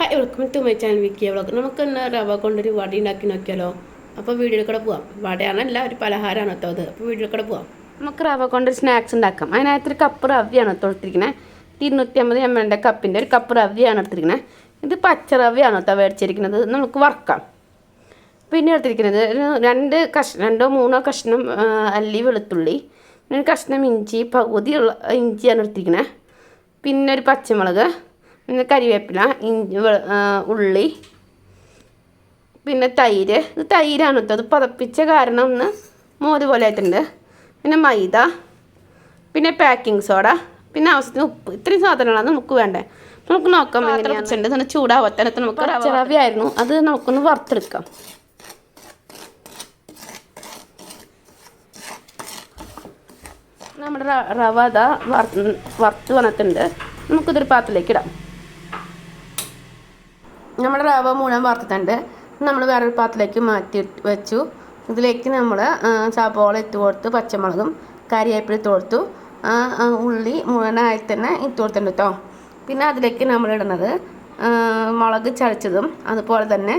Welcome to my channel വിക്കിയ vlog നമുക്ക് ഇന്ന് റവ കൊണ്ടൊരു വട ഉണ്ടാക്കി നോക്കിയാലോ? അപ്പോൾ വീഡിയോയിൽ കൂടെ പോവാം. വടയാണല്ല ഒരു പലഹാരമാണ് കേട്ടോ അത്. അപ്പോൾ വീഡിയോയിൽ കൂടെ പോവാം. നമുക്ക് റവ കൊണ്ടൊരു സ്നാക്സ് ഉണ്ടാക്കാം. അതിനകത്തൊരു കപ്പ് റവയാണ് കേട്ടോ എടുത്തിരിക്കുന്നത് ഇരുന്നൂറ്റി അമ്പത് എം എല്ലിന്റെ കപ്പിന്റെ ഒരു കപ്പ് റവയാണ് എടുത്തിരിക്കുന്നത് ഇത് പച്ച റവയാണ് കേട്ടോ മേടിച്ചിരിക്കുന്നത് നമുക്ക് വറക്കാം. പിന്നെ എടുത്തിരിക്കുന്നത് രണ്ട് കഷ്ണം രണ്ടോ മൂന്നോ കഷ്ണം അല്ലി വെളുത്തുള്ളി. പിന്നെ ഒരു കഷ്ണം ഇഞ്ചി പകുതിയുള്ള ഇഞ്ചിയാണ് എടുത്തിരിക്കുന്നത് പിന്നെ ഒരു പച്ചമുളക്. കരിവേപ്പില ഇഞ്ചി ഉള്ളി പിന്നെ തൈര്. ഇത് തൈരാണ് കേട്ടോ അത് പതപ്പിച്ച കാരണം ഒന്ന് മോര് പോലെ ആയിട്ടുണ്ട്. പിന്നെ മൈദ പിന്നെ പാക്കിംഗ് സോഡ പിന്നെ ആവശ്യത്തിന് ഉപ്പ്. ഇത്രയും സാധനങ്ങളാണ് നമുക്ക് വേണ്ടേ. നമുക്ക് നോക്കാം എങ്ങനെയാണ് തന്നെ ചൂടാവത്തനത്ത് നമുക്ക് ആയിരുന്നു അത് നമുക്കൊന്ന് വറുത്തെടുക്കാം. നമ്മുടെ റവ അതാ വറുത്ത് വറുത്ത് വന്നിട്ടുണ്ട്. നമുക്കിതൊരു പാത്രത്തിലേക്ക് ഇടാം. നമ്മുടെ റവ മുഴുവൻ വറുത്തിട്ടുണ്ട്. നമ്മൾ വേറൊരു പാത്രത്തിലേക്ക് മാറ്റി വെച്ചു. ഇതിലേക്ക് നമ്മൾ സബോള ഇട്ട് കൊടുത്ത് പച്ചമുളകും കറിവേപ്പില ഇട്ട് കൊടുത്തു. ഉള്ളി മുഴുവനായി തന്നെ ഇട്ട് കൊടുത്തിട്ടുണ്ട് കേട്ടോ പിന്നെ അതിലേക്ക് നമ്മൾ ഇടുന്നത് മുളക് ചതച്ചതും അതുപോലെ തന്നെ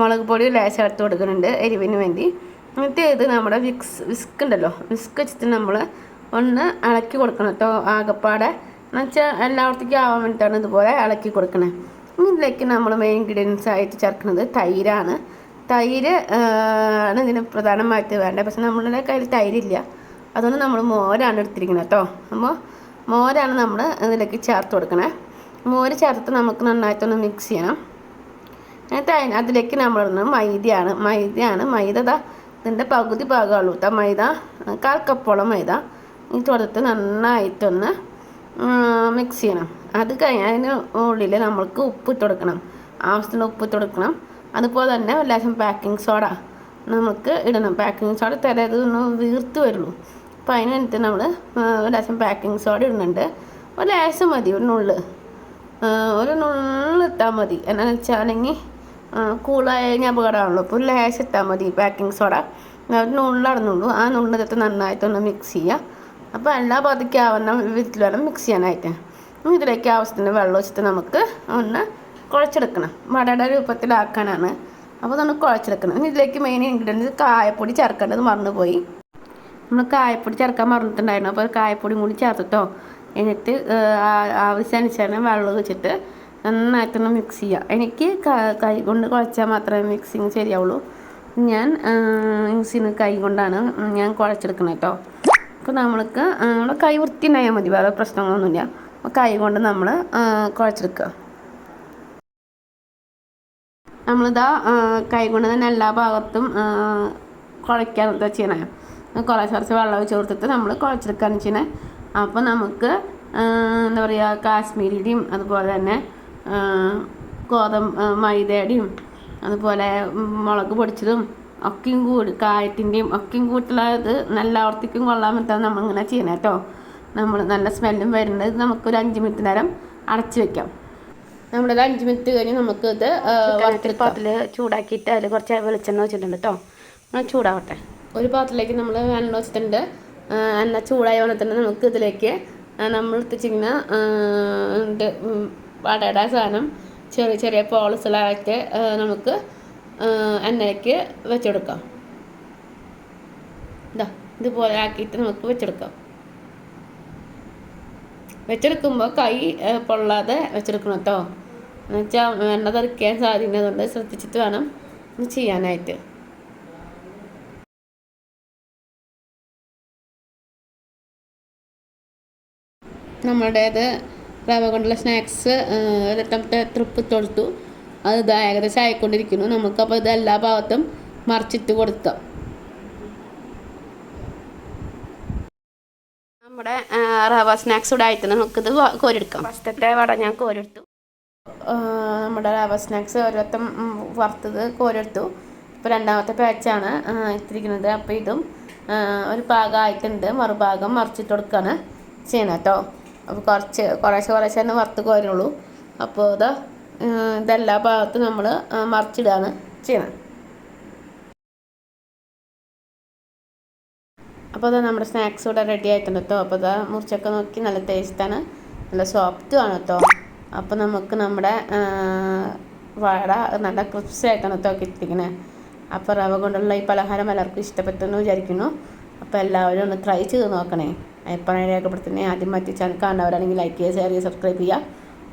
മുളക് പൊടി ലേശം എടുത്ത് കൊടുക്കുന്നുണ്ട് എരിവിന് വേണ്ടി. എന്നിട്ട് ഇത് നമ്മുടെ വിക്സ് വിസ്ക് ഉണ്ടല്ലോ വിസ്ക് വെച്ചിട്ട് നമ്മൾ ഒന്ന് ഇളക്കി കൊടുക്കണം കേട്ടോ ആകപ്പാടെ. എന്നുവെച്ചാൽ എല്ലായിടത്തേക്കും ആവാൻ വേണ്ടിയിട്ടാണ് ഇതുപോലെ ഇളക്കി കൊടുക്കണേ. ഇതിലേക്ക് നമ്മൾ മെയിൻ ഇൻഗ്രീഡിയൻസ് ആയിട്ട് ചേർക്കുന്നത് തൈരാണ്. തൈര് ആണ് ഇതിന് പ്രധാനമായിട്ട് വേണ്ടത്. പക്ഷെ നമ്മളുടെ കയ്യിൽ തൈരില്ല. അതുകൊണ്ട് നമ്മൾ മോരാണ് എടുത്തിരിക്കുന്നത് കേട്ടോ. അപ്പോൾ മോരാണ് നമ്മൾ ഇതിലേക്ക് ചേർത്ത് കൊടുക്കണേ. മോര് ചേർത്ത് നമുക്ക് നന്നായിട്ടൊന്ന് മിക്സ് ചെയ്യണം. എന്നിട്ട് അതിലേക്ക് നമ്മളിടുന്നത് മൈദയാണ്. മൈദയാണ്. മൈദ ഇതിന്റെ പകുതി ഭാഗമുള്ളൂ കേട്ടോ. മൈദ കാൽ കപ്പോളം മൈദ. ഇത് കൊടുത്ത് നന്നായിട്ടൊന്ന് മിക്സ് ചെയ്യണം. അത് കഴിഞ്ഞ് അതിന് ഉള്ളിൽ നമ്മൾക്ക് ഉപ്പ് ഇട്ട് കൊടുക്കണം. ആവശ്യത്തിന് ഉപ്പ് ഇട്ട് കൊടുക്കണം. അതുപോലെ തന്നെ ഒരു ലേശം പാക്കിംഗ് സോഡ നമുക്ക് ഇടണം പാക്കിംഗ് സോഡ തലേത് ഒന്ന് വീർത്ത് വരുള്ളൂ. അപ്പോൾ അതിന് വേണ്ടിയിട്ട് നമ്മൾ ഒരു ലേശം പാക്കിംഗ് സോഡ ഇടുന്നുണ്ട്. ഒരു ലേശം മതി ഒരു നുള്ള്. ഒരു നുള്ള് ഇട്ടാൽ മതി. എന്നാന്ന് വെച്ചാണെങ്കിൽ കൂളായ കഴിഞ്ഞാൽ അപകടമാണല്ലോ. അപ്പോൾ ഒരു ലേശം ഇട്ടാൽ മതി പാക്കിംഗ് സോഡ ഒരു നുള്ളടന്നുള്ളൂ ആ നുള്ളിട്ട് നന്നായിട്ടൊന്ന് മിക്സ് ചെയ്യുക അപ്പോൾ എല്ലാ പതിക്കാവുന്ന വിധത്തിൽ വേണം മിക്സ് ചെയ്യാനായിട്ട്. ഇതിലേക്ക് ആവശ്യത്തിന് വെള്ളം ഒഴിച്ചിട്ട് നമുക്ക് ഒന്ന് കുഴച്ചെടുക്കണം. വടയുടെ രൂപത്തിലാക്കാനാണ്. അപ്പോൾ നമ്മൾ കുഴച്ചെടുക്കണം. ഇതിലേക്ക് മെയിൻ ഇൻഗ്രീഡിയൻസ് കായപ്പൊടി ചേർക്കേണ്ടത് മറന്നുപോയി. നമ്മൾ കായപ്പൊടി ചേർക്കാൻ മറന്നിട്ടുണ്ടായിരുന്നു. അപ്പോൾ കായപ്പൊടിയും കൂടി ചേർത്തിട്ടോ. എന്നിട്ട് ആവശ്യാനുസരണം വെള്ളം വെച്ചിട്ട് നന്നായിട്ടൊന്ന് മിക്സ് ചെയ്യുക എനിക്ക് കൈ കൊണ്ട് കുഴച്ചാൽ മാത്രമേ മിക്സിങ് ശരിയാവുള്ളൂ. ഞാൻ മിക്സിന് കൈ കൊണ്ടാണ് ഞാൻ കുഴച്ചെടുക്കണം കേട്ടോ അപ്പോൾ നമ്മൾക്ക് നമ്മുടെ കൈ വൃത്തി ഉണ്ടായാൽ മതി വേറെ പ്രശ്നങ്ങളൊന്നുമില്ല. അപ്പോൾ കൈ കൊണ്ട് നമ്മൾ കുഴച്ചെടുക്കുക. നമ്മളിതാ കൈ കൊണ്ട് തന്നെ എല്ലാ ഭാഗത്തും ആ, കുഴയ്ക്കാൻ എന്താ ചെയ്യണേ? കുറേ കുറച്ച് വെള്ളം ഒഴിച്ച് കൊടുത്തിട്ട് നമ്മൾ കുഴച്ചെടുക്കുകയാണ് ചെയ്യണേ അപ്പോൾ നമുക്ക് എന്താ പറയുക കാശ്മീരിയുടെയും അതുപോലെ തന്നെ ഗോതമ്പ് മൈദയുടെയും അതുപോലെ മുളക് പൊടിച്ചതും ഒക്കെയും കൂടി കായത്തിന്റെയും ഒക്കെയും കൂട്ടുള്ളത് നല്ല ആവർത്തിക്കും കൊള്ളാൻ പറ്റാതെ നമ്മളിങ്ങനെ ചെയ്യണം കേട്ടോ. നമ്മൾ നല്ല സ്മെല്ലും വരുന്നത് നമുക്കൊരു അഞ്ച് മിനിറ്റ് നേരം അടച്ചു വെക്കാം. നമ്മളത് അഞ്ച് മിനിറ്റ് കഴിഞ്ഞ് നമുക്ക് ഇത് പാത്രത്തിൽ ചൂടാക്കിയിട്ട് അതിൽ കുറച്ച് വെളിച്ചെണ്ണ വെച്ചിട്ടുണ്ട് കേട്ടോ. ചൂടാവട്ടെ. ഒരു പാത്രത്തിലേക്ക് നമ്മൾ എണ്ണ വെച്ചിട്ടുണ്ട് എണ്ണ ചൂടായി വന്നിട്ടുണ്ട് നമുക്ക് ഇതിലേക്ക് നമ്മൾ എത്തിച്ചിങ്ങനെ വടയുടെ സാധനം ചെറിയ ചെറിയ പോളസുകളായിട്ട് നമുക്ക് എണ്ണയ്ക്ക് വെച്ചെടുക്കാം. ഇതാ ഇതുപോലെ ആക്കിയിട്ട് നമുക്ക് വെച്ചെടുക്കാം. വെച്ചെടുക്കുമ്പോൾ കൈ പൊള്ളാതെ വെച്ചെടുക്കണം കേട്ടോ എന്നുവെച്ചാൽ എണ്ണ തെറിക്കാൻ സാധ്യതയുണ്ട് ശ്രദ്ധിച്ചിട്ട് വേണം ചെയ്യാനായിട്ട്. നമ്മുടേത് റവ കൊണ്ടുള്ള സ്നാക്സ് രണ്ടാമത്തെ തൃപ്പ് തൊടുത്തു അത് ഇതാ ഏകദേശം ആയിക്കൊണ്ടിരിക്കുന്നു. നമുക്കപ്പോൾ ഇത് എല്ലാ ഭാഗത്തും മറിച്ചിട്ട് കൊടുക്കാം. നമ്മുടെ റവ സ്നാക്സ് ഇവിടെ ആയിട്ട് നമുക്കിത് കോരിയെടുക്കാം. ഫസ്റ്റത്തെ വട ഞാൻ കോരിയെടുത്തു. ആ, നമ്മുടെ റവ സ്നാക്സ് ഓരോരുത്തം വറുത്തത് കോരിയെടുത്തു. ഇപ്പോൾ രണ്ടാമത്തെ പാച്ചാണ് ഇട്ടിരിക്കുന്നത് അപ്പോൾ ഇതും ഒരു പാകമായിട്ടുണ്ട് മറുഭാഗം മറിച്ചിട്ട് കൊടുക്കുകയാണ് ചെയ്യണം കേട്ടോ അപ്പോൾ കുറച്ച് കുറേശ്ശെ കുറേശ്ശെ തന്നെ വറുത്ത് കോരുള്ളൂ അപ്പോൾ ഇത് ഇതെല്ലാ ഭാഗത്തും നമ്മൾ മറിച്ചിടുകയാണ് ചെയ്യുന്നത് അപ്പോൾ അതാ നമ്മുടെ സ്നാക്സ് ഇവിടെ റെഡി ആയിട്ടുണ്ട് കേട്ടോ അപ്പോൾ അതാ മുറിച്ചൊക്കെ നോക്കി നല്ല ടേസ്റ്റാണ് നല്ല സോഫ്റ്റുമാണ് കേട്ടോ അപ്പോൾ നമുക്ക് നമ്മുടെ വട നല്ല ക്രിപ്സ് ആയിട്ടാണ് കേട്ടോ കിട്ടിയിരിക്കുന്നത് അപ്പോൾ റവ കൊണ്ടുള്ള ഈ പലഹാരം എല്ലാവർക്കും ഇഷ്ടപ്പെട്ടെന്ന് വിചാരിക്കുന്നു. അപ്പോൾ എല്ലാവരും ഒന്ന് ട്രൈ ചെയ്ത് നോക്കണേ. എപ്പോഴാണ് രേഖപ്പെടുത്തുന്നേ. ആദ്യം മറ്റേ ചാനൽ കാണുന്നവരാണെങ്കിൽ ലൈക്ക് ചെയ്യുക ഷെയർ ചെയ്യുക സബ്സ്ക്രൈബ് ചെയ്യുക.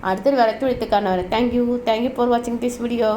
அடுத்தது வர. துடித்துக்கான வரை thank you thank you for வாட்சிங் திஸ் வீடியோ